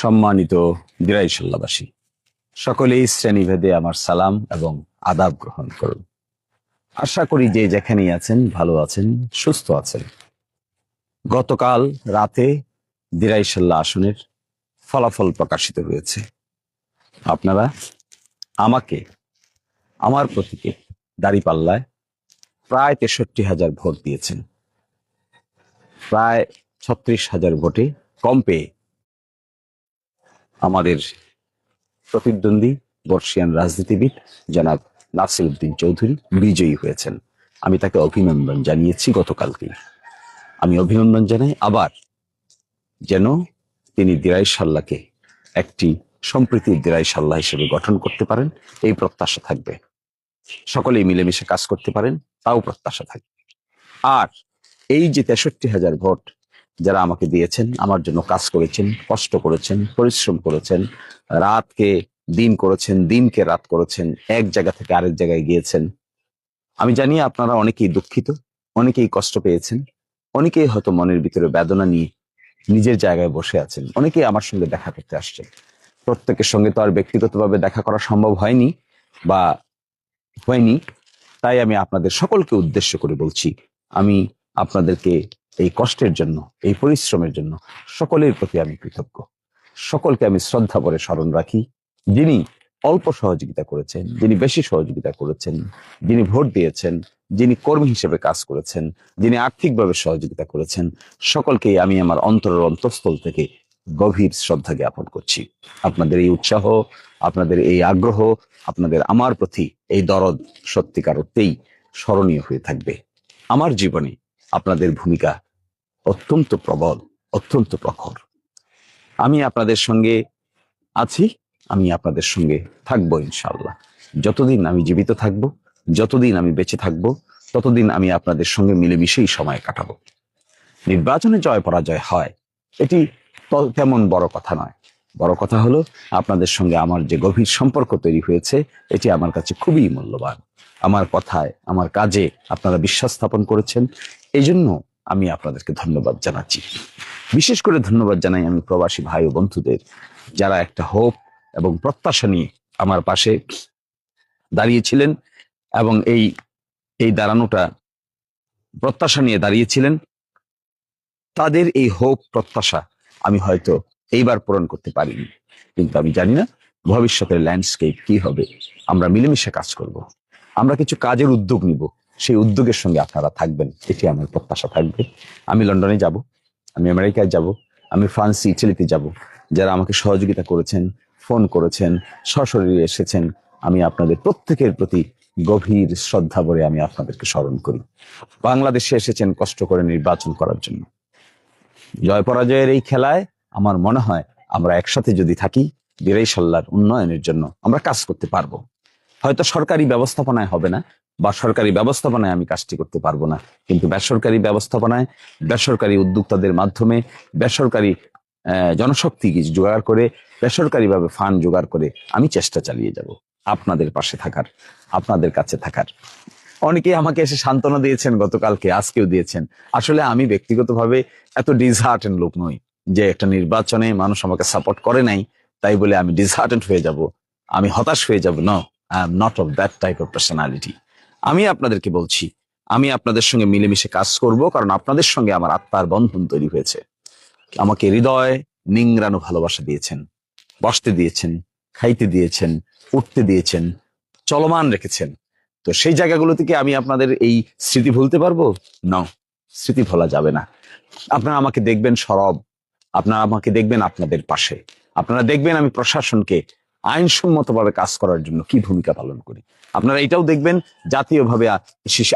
সম্মানিত দিরাইশাল্লাবাসী সকলেই শ্রেণীভেদে আমার সালাম এবং আদাব গ্রহণ করুন। আশা করি যে যেখানেই আছেন, ভালো আছেন, সুস্থ আছেন। গতকাল রাতে দিরাইশাল্লাহ আসনের ফলাফল প্রকাশিত হয়েছে। আপনারা আমাকে, আমার প্রতীকে দাড়িপাল্লায় প্রায় তেষট্টি হাজার ভোট দিয়েছেন। প্রায় ছত্রিশ হাজার ভোটে কম পেয়ে আমাদের প্রতিদ্বন্দ্বী বর্ষিয়ান রাজনীতিবিদ জনাব নাসির উদ্দিন চৌধুরী বিজয়ী হয়েছেন। আমি তাকে অভিনন্দন জানিয়েছি গতকালকে আমি অভিনন্দন জানাই আবার যেন তিনি দিরাই সাল্লাহকে একটি সম্প্রীতির দিরাই সাল্লাহ হিসেবে গঠন করতে পারেন, এই প্রত্যাশা থাকবে। সকলেই মিলেমিশে কাজ করতে পারেন, তাও প্রত্যাশা থাকবে। আর এই যে তেষট্টি হাজার ভোট যারা আমাকে দিয়েছেন, আমার জন্য কাজ করেছেন, কষ্ট করেছেন, পরিশ্রম করেছেন, রাতকে দিন করেছেন, দিনকে রাত করেছেন, এক জায়গা থেকে আরেক জায়গায় গিয়েছেন। আমি জানি আপনারা অনেকেই দুঃখিত, অনেকেই কষ্ট পেয়েছেন, অনেকেই হয়তো মনের ভিতরে বেদনা নিয়ে নিজের জায়গায় বসে আছেন, অনেকেই আমার সঙ্গে দেখা করতে আসছেন। প্রত্যেকের সঙ্গে তো আর ব্যক্তিগতভাবে দেখা করা সম্ভব হয়নি বা হয়নি, তাই আমি আপনাদের সকলকে উদ্দেশ্য করে বলছি, আমি আপনাদেরকে এই কষ্টের জন্য, এই পরিশ্রমের জন্য সকলের প্রতি আমি কৃতজ্ঞ। সকলকে আমি শ্রদ্ধা করে স্মরণ রাখি, যিনি অল্প সহযোগিতা করেছেন, যিনি বেশি সহযোগিতা করেছেন, যিনি ভোট দিয়েছেন, যিনি কর্মী হিসেবে কাজ করেছেন, যিনি আর্থিকভাবে সহযোগিতা করেছেন, সকলকেই আমি আমার অন্তরের অন্তঃস্থল থেকে গভীর শ্রদ্ধা জ্ঞাপন করছি। আপনাদের এই উৎসাহ, আপনাদের এই আগ্রহ, আপনাদের আমার প্রতি এই দরদ সত্যিকার অর্থেই স্মরণীয় হয়ে থাকবে। আমার জীবনে আপনাদের ভূমিকা অত্যন্ত প্রবল, অত্যন্ত প্রখর। আমি আপনাদের সঙ্গে আছি, আমি আপনাদের সঙ্গে থাকব ইনশাল্লাহ যতদিন আমি জীবিত থাকব, যতদিন আমি বেঁচে থাকব, ততদিন আমি আপনাদের সঙ্গে মিলেমিশেই সময় কাটাবো। নির্বাচনে জয় পরাজয় হয়, এটি তেমন বড় কথা নয়। বড় কথা হলো, আপনাদের সঙ্গে আমার যে গভীর সম্পর্ক তৈরি হয়েছে, এটি আমার কাছে খুবই মূল্যবান। আমার কথায়, আমার কাজে আপনারা বিশ্বাস স্থাপন করেছেন। এই জন্য আমি আপনাদেরকে ধন্যবাদ জানাচ্ছি। বিশেষ করে ধন্যবাদ জানাই আমি প্রবাসী ভাই ও বন্ধুদের, যারা একটা হোপ এবং প্রত্যাশা নিয়ে আমার পাশে দাঁড়িয়েছিলেন এবং এই এই দাঁড়ানোটা প্রত্যাশা নিয়ে দাঁড়িয়েছিলেন। তাদের এই হোপ, প্রত্যাশা আমি হয়তো এইবার পূরণ করতে পারিনি। কিন্তু আমি জানি না ভবিষ্যতের ল্যান্ডস্কেপ কি হবে। আমরা মিলেমিশে কাজ করব। আমরা কিছু কাজের উদ্যোগ নিব। সেই উদ্যোগের সঙ্গে আপনারা থাকবেন, এটি আমার প্রত্যাশা থাকবে। আমি লন্ডনে যাব, আমি আমেরিকায় যাব, আমি ফ্রান্স ইটালিতে যাব। যারা আমাকে সহযোগিতা করেছেন, ফোন করেছেন, সশরীরে এসেছেন, আমি আপনাদের প্রত্যেকের প্রতি গভীর শ্রদ্ধা ভরে আমি আপনাদেরকে স্মরণ করি। বাংলাদেশে এসেছেন কষ্ট করে নির্বাচন করার জন্য। জয় পরাজয়ের এই খেলায় আমার মনে হয় আমরা একসাথে যদি থাকি বীরাই সাল্লার উন্নয়নের জন্য আমরা কাজ করতে পারব। হয়তো সরকারি ব্যবস্থাপনায় হবে না বা সরকারি ব্যবস্থাপনায় আমি কাজটি করতে পারব না। কিন্তু বেসরকারি ব্যবস্থাপনায় বেসরকারি উদ্যোক্তাদের মাধ্যমে বেসরকারি জনশক্তি জোগাড় করে, বেসরকারিভাবে ফান্ড জোগাড় করে আমি চেষ্টা চালিয়ে যাব। আপনাদের পাশে থাকার, আপনাদের কাছে থাকার। অনেকেই আমাকে এসে সান্ত্বনা দিয়েছেন, গতকালকে আজকেও দিয়েছেন। আসলে আমি ব্যক্তিগতভাবে এত ডিসহার্টেন লোক নই যে একটা নির্বাচনে মানুষ আমাকে সাপোর্ট করে নাই, তাই বলে আমি ডিসহার্টেন্ট হয়ে যাব। আমি হতাশ হয়ে যাব। No I am not of that type of personality আমি আপনাদেরকে বলছি, আমি আপনাদের সঙ্গে মিলেমিশে কাজ করব কারণ আপনাদের সঙ্গে আমার আত্মার বন্ধন তৈরি হয়েছে। আমাকে হৃদয় নিংড়ানো ভালোবাসা দিয়েছেন, বসতে দিয়েছেন, খাইতে দিয়েছেন, উঠতে দিয়েছেন, চলমান রেখেছেন। তো সেই জায়গাগুলো থেকে আমি আপনাদের এই স্মৃতি ভুলতে পারব? না, স্মৃতি ভোলা যাবে না। আপনারা আমাকে দেখবেন সরব, আপনারা আমাকে দেখবেন আপনাদের পাশে। আপনারা দেখবেন আমি প্রশাসনকে আইনসম্মতভাবে কাজ করার জন্য কি ভূমিকা পালন করি? আপনারা এটাও দেখবেন জাতীয়ভাবে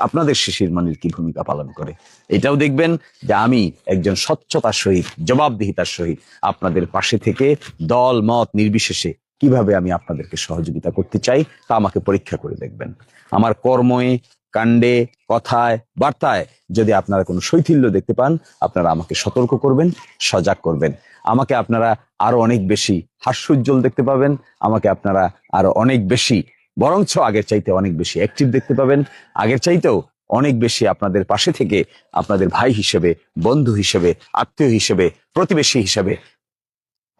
আপনাদের শিশির মানির কি ভূমিকা পালন করে। এটাও দেখবেন যে আমি একজন স্বচ্ছতার সহিত, জবাবদিহিতার সহিত আপনাদের পাশে থেকে দল, মত নির্বিশেষে কীভাবে আমি আপনাদেরকে সহযোগিতা করতে চাই তা আমাকে পরীক্ষা করে দেখবেন। আমার কর্মে কাণ্ডে, কথায়, বার্তায় যদি আপনারা কোনো শৈথিল্য দেখতে পান, আপনারা আমাকে সতর্ক করবেন, সজাগ করবেন। আমাকে আপনারা আরও অনেক বেশি হাস্যোজ্জ্বল দেখতে পাবেন, আমাকে আপনারা আরও অনেক বেশি, বরঞ্চ আগের চাইতে অনেক বেশি অ্যাক্টিভ দেখতে পাবেন। আগের চাইতেও অনেক বেশি আপনাদের পাশে থেকে আপনাদের ভাই হিসেবে, বন্ধু হিসেবে, আত্মীয় হিসেবে, প্রতিবেশী হিসেবে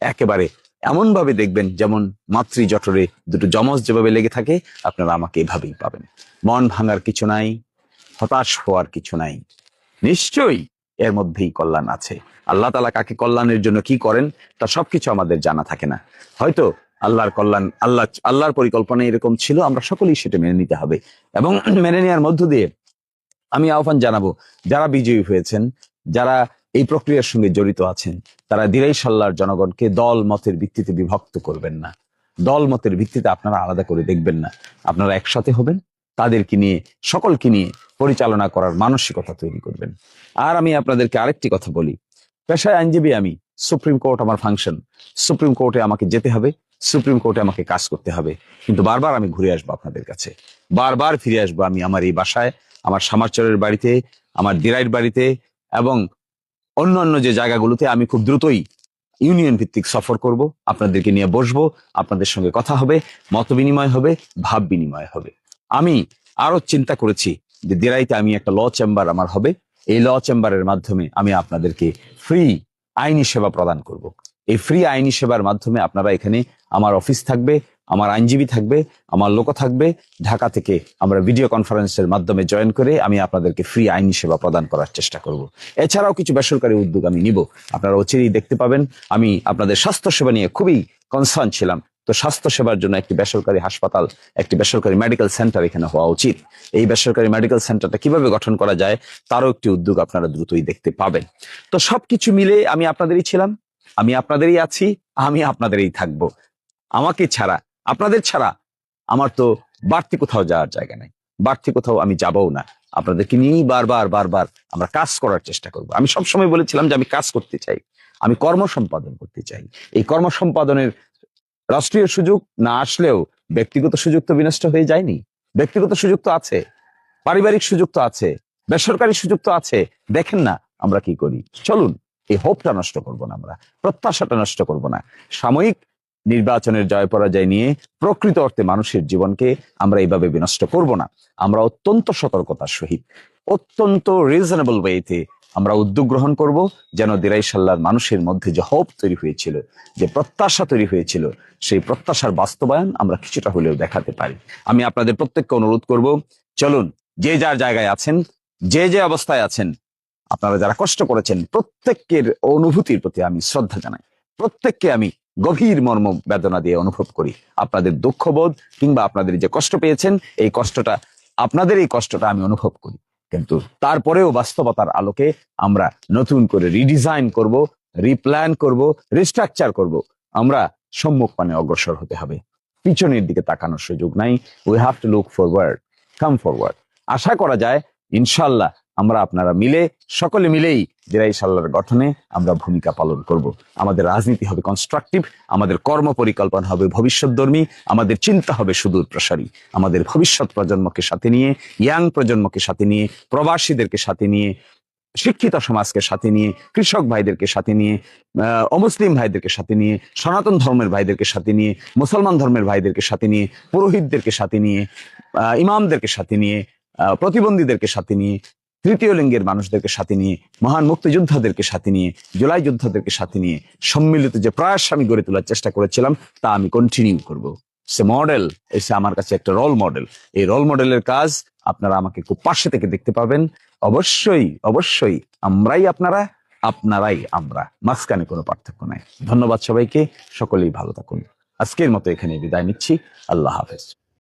একেবারে এমন ভাবে দেখবেন যেমন মাতৃ জঠরে দুটো জমজ যেভাবে লেগে থাকে, আপনারা আমাকে এভাবেই পাবেন। মন ভাঙার কিছু নাই, হতাশ হওয়ার কিছু নাই। নিশ্চয়ই এর মধ্যেই কল্যাণ আছে। আল্লাহ তালা কাকে কল্যাণের জন্য কি করেন, তা সবকিছু আমাদের জানা থাকে না। হয়তো আল্লাহর কল্যাণ, আল্লাহ, আল্লাহর পরিকল্পনা এরকম ছিল, আমরা সকলেই সেটা মেনে নিতে হবে। এবং মেনে নেওয়ার মধ্য দিয়ে আমি আহ্বান জানাব, যারা বিজয়ী হয়েছেন, যারা এই প্রক্রিয়ার সঙ্গে জড়িত আছেন, তারা দিরাই সাল্লার জনগণকে দল মতের ভিত্তিতে বিভক্ত করবেন না। দল মতের ভিত্তিতে আপনারা আলাদা করে দেখবেন না। আপনারা একসাথে হবেন, তাদেরকে নিয়ে, সকলকে নিয়ে পরিচালনা করার মানসিকতা তৈরি করবেন। আর আমি আপনাদেরকে আরেকটি কথা বলি। পেশায় আইনজীবী আমি, সুপ্রিম কোর্ট আমার ফাংশন। সুপ্রিম কোর্টে আমাকে যেতে হবে, সুপ্রিম কোর্টে আমাকে কাজ করতে হবে। কিন্তু বারবার আমি ঘুরে আসব আপনাদের কাছে। বারবার ফিরে আসব আমি আমার এই বাসায়, আমার সামারচরের বাড়িতে, আমার দিরাইয়ের বাড়িতে এবং অন্য অন্য যে জায়গাগুলোতে আমি খুব দ্রুতই ইউনিয়ন ভিত্তিক সফর করব, আপনাদেরকে নিয়ে বসবো, আপনাদের সঙ্গে কথা হবে, মত বিনিময় হবে, ভাব বিনিময় হবে। আমি আরও চিন্তা করেছি যে দেরাইতে আমি একটা ল চেম্বার আমার হবে। এই ল চেম্বারের মাধ্যমে আমি আপনাদেরকে ফ্রি আইনি সেবা প্রদান করব। এই ফ্রি আইনি সেবার মাধ্যমে আপনারা এখানে আমার অফিস থাকবে আমার আইনজীবী থাকবে, আমার লোক থাকবে। ঢাকা থেকে আমরা ভিডিও কনফারেন্সের মাধ্যমে জয়েন করে আমি আপনাদেরকে ফ্রি আইনি সেবা প্রদান করার চেষ্টা করব। এছাড়াও কিছু বেসরকারি উদ্যোগ আমি নিব। আপনারা অচিরেই দেখতে পাবেন, আমি আপনাদের স্বাস্থ্য সেবা নিয়ে খুবই কনসার্ন ছিলাম। তো স্বাস্থ্য সেবার জন্য একটি বেসরকারি হাসপাতাল, একটি বেসরকারি মেডিকেল সেন্টার এখানে হওয়া উচিত। এই বেসরকারি মেডিকেল সেন্টারটা কীভাবে গঠন করা যায়, তারও একটি উদ্যোগ আপনারা দ্রুতই দেখতে পাবেন। তো সবকিছু মিলে আমি আপনাদেরই ছিলাম, আমি আপনাদেরই আছি, আমি আপনাদেরই থাকব। আমাকে ছাড়া আপনাদের ছাড়া আমার তো বাড়তি কোথাও যাওয়ার জায়গা নাই। বাড়তি কোথাও আমি যাবও না। আপনাদেরকে নিয়েই বারবার বারবার আমরা কাজ করার চেষ্টা করব। আমি সবসময় বলেছিলাম যে আমি কাজ করতে চাই। আমি কর্ম সম্পাদন করতে চাই। এই কর্ম সম্পাদনের রাষ্ট্রীয় সুযোগ না আসলেও ব্যক্তিগত সুযোগ তো বিনষ্ট হয়ে যায়নি। ব্যক্তিগত সুযোগ তো আছে। পারিবারিক সুযোগ তো আছে। বেসরকারি সুযোগ তো আছে। দেখেন না আমরা কি করি। চলুন, এই হোপটা নষ্ট করব না আমরা। প্রত্যাশাটা নষ্ট করব না। সাময়িক নির্বাচনের জয় পরাজয় নিয়ে প্রকৃত অর্থে মানুষের জীবনকে আমরা এইভাবে বিনষ্ট করব না। আমরা অত্যন্ত সতর্কতার সহিত, অত্যন্ত রিজনেবল ওয়েতে আমরা উদ্যোগ গ্রহণ করব যেন দিরাই সাল্লার মানুষের মধ্যে যে হোপ তৈরি হয়েছিল, যে প্রত্যাশা তৈরি হয়েছিল, সেই প্রত্যাশার বাস্তবায়ন আমরা কিছুটা হলেও দেখাতে পারি। আমি আপনাদের প্রত্যেককে অনুরোধ করব, চলুন যে যার জায়গায় আছেন, যে যে অবস্থায় আছেন, আপনারা যারা কষ্ট করেছেন, প্রত্যেকের অনুভূতির প্রতি আমি শ্রদ্ধা জানাই। প্রত্যেককে আমি গভীর মর্ম বেদনা দিয়ে অনুভব করি। আপনাদের দুঃখবোধ কিংবা আপনাদের যে কষ্ট পেয়েছেন, এই কষ্টটা, আপনাদের এই কষ্টটা আমি অনুভব করি। কিন্তু তারপরেও বাস্তবতার আলোকে আমরা নতুন করে রিডিজাইন করব রিপ্ল্যান করব রিস্ট্রাকচার করব। আমরা সম্মুখ পানে অগ্রসর হতে হবে। পিছনের দিকে তাকানোর সুযোগ নাই। We have to look forward come forward আশা করা যায়, ইনশাল্লাহ আমরা আপনারা মিলে সকলে মিলেই দিরাই সাল্লার গঠনে আমরা ভূমিকা পালন করব আমাদের রাজনীতি হবে কনস্ট্রাকটিভ আমাদের কর্ম পরিকল্পনা হবে ভবিষ্যৎধর্মী আমাদের চিন্তা হবে সুদূর প্রসারী আমাদের ভবিষ্যৎ প্রজন্মকে সাথে নিয়ে ইয়াং প্রজন্মকে সাথে নিয়ে প্রবাসীদেরকে সাথে নিয়ে শিক্ষিত সমাজকে সাথে নিয়ে কৃষক ভাইদেরকে সাথে নিয়ে অমুসলিম ভাইদেরকে সাথে নিয়ে সনাতন ধর্মের ভাইদেরকে সাথে নিয়ে মুসলমান ধর্মের ভাইদেরকে সাথে নিয়ে পুরোহিতদেরকে সাথে নিয়ে ইমামদেরকে সাথে নিয়ে প্রতিবন্ধীদেরকে সাথে নিয়ে তৃতীয় লিঙ্গের মানুষদেরকে সাথে নিয়ে, মহান মুক্তিযোদ্ধাদেরকে সাথে নিয়ে, জুলাই যোদ্ধাদেরকে সাথে নিয়ে সম্মিলিত যে প্রয়াস আমি গড়ে তোলার চেষ্টা করেছিলাম, তা আমি কন্টিনিউ করব। সে মডেল এসে আমার কাছে একটা রোল মডেল এই রোল মডেলের কাজ আপনারা আমাকে খুব পাশে থেকে দেখতে পাবেন। অবশ্যই অবশ্যই আমরাই আপনারা, আপনারাই আমরা। মাঝখানে কোনো পার্থক্য নাই। ধন্যবাদ সবাইকে, সকলেই ভালো থাকুন। আজকের মতো এখানে বিদায় নিচ্ছি। আল্লাহ হাফেজ।